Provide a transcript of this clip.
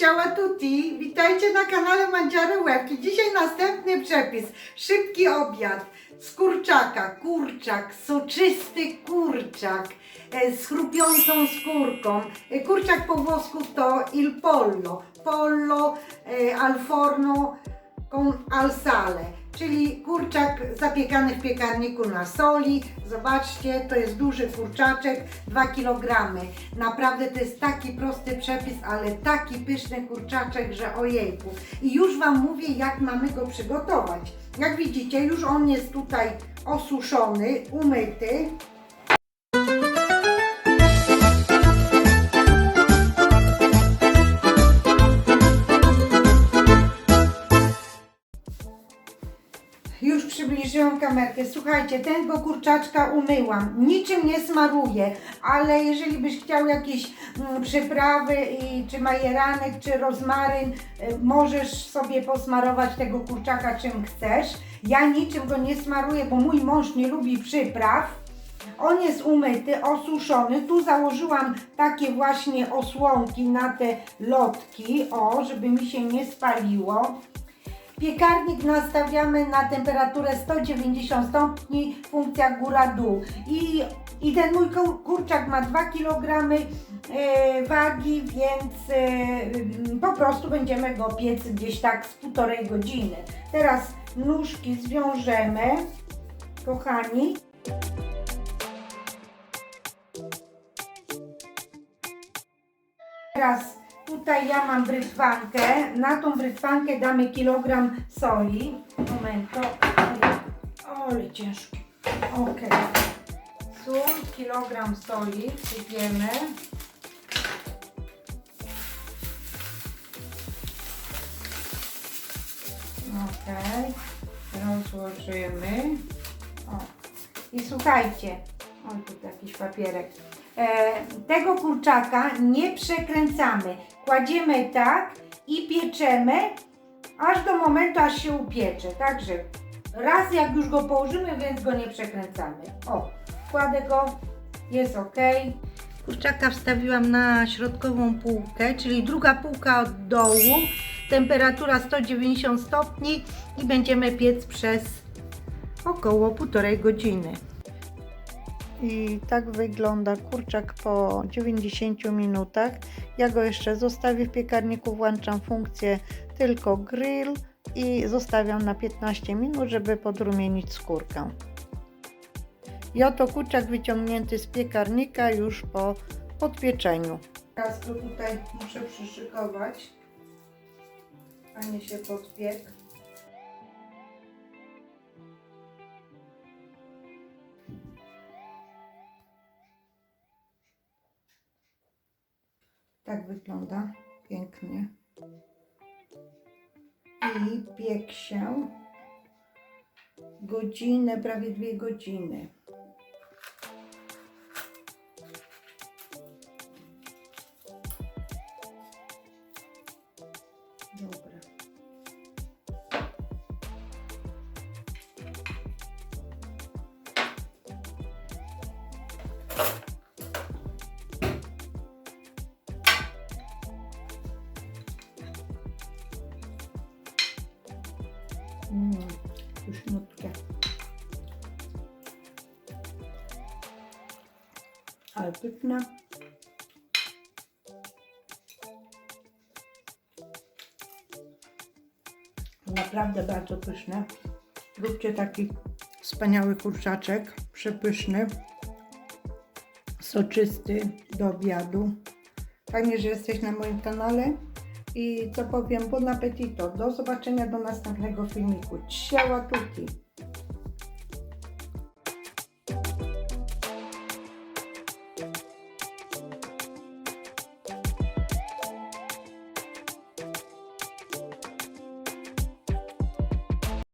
Ciała tutti, witajcie na kanale Mandziary Łebki. Dzisiaj następny przepis, szybki obiad. Z kurczaka, kurczak, soczysty kurczak. E, z chrupiącą skórką. E, Kurczak po włosku to il pollo, pollo e, al forno con al sale, kurczak zapiekany w piekarniku na soli. Zobaczcie, to jest duży kurczaczek, 2 kg. Naprawdę to jest taki prosty przepis, ale taki pyszny kurczaczek, że ojejku. I już Wam mówię, jak mamy go przygotować. Jak widzicie, już on jest tutaj osuszony, umyty. Przybliżyłam kamerkę. Słuchajcie, tego kurczaczka umyłam. Niczym nie smaruję, ale jeżeli byś chciał jakieś mm, przyprawy, i, czy majeranek, czy rozmaryn, y, możesz sobie posmarować tego kurczaka czym chcesz. Ja niczym go nie smaruję, bo mój mąż nie lubi przypraw. On jest umyty, osuszony. Tu założyłam takie właśnie osłonki na te lotki, o, żeby mi się nie spaliło. Piekarnik nastawiamy na temperaturę 190 stopni, funkcja góra-dół. I, I ten mój kur- kurczak ma 2 kg e, wagi, więc e, po prostu będziemy go piec gdzieś tak z półtorej godziny. Teraz nóżki zwiążemy, kochani. Teraz tutaj ja mam brytwankę. Na tą brytwankę damy kilogram soli. Momento. Ale ciężkie. Ok. Sól, kilogram soli sypiemy. Ok. Rozłożymy. O. I słuchajcie. Oj, tu jakiś papierek. E, tego kurczaka nie przekręcamy. Kładziemy tak i pieczemy aż do momentu, aż się upiecze. Także raz jak już go położymy, więc go nie przekręcamy. O, kładę go, jest ok. Kurczaka wstawiłam na środkową półkę, czyli druga półka od dołu. Temperatura 190 stopni i będziemy piec przez około półtorej godziny. I tak wygląda kurczak po 90 minutach. Ja go jeszcze zostawię w piekarniku, włączam funkcję tylko grill i zostawiam na 15 minut, żeby podrumienić skórkę. I oto kurczak wyciągnięty z piekarnika już po podpieczeniu. Teraz go tutaj muszę przyszykować, a nie się podpiek. Tak wygląda pięknie. I piek się godzinę, prawie dwie godziny. Mm, pyszniutkie. Ale pyszne. Naprawdę bardzo pyszne. Róbcie taki wspaniały kurczaczek, przepyszny, soczysty do obiadu. Fajnie, że jesteś na moim kanale. I co powiem, bon appetito. Do zobaczenia do następnego filmiku. Ciała tutti.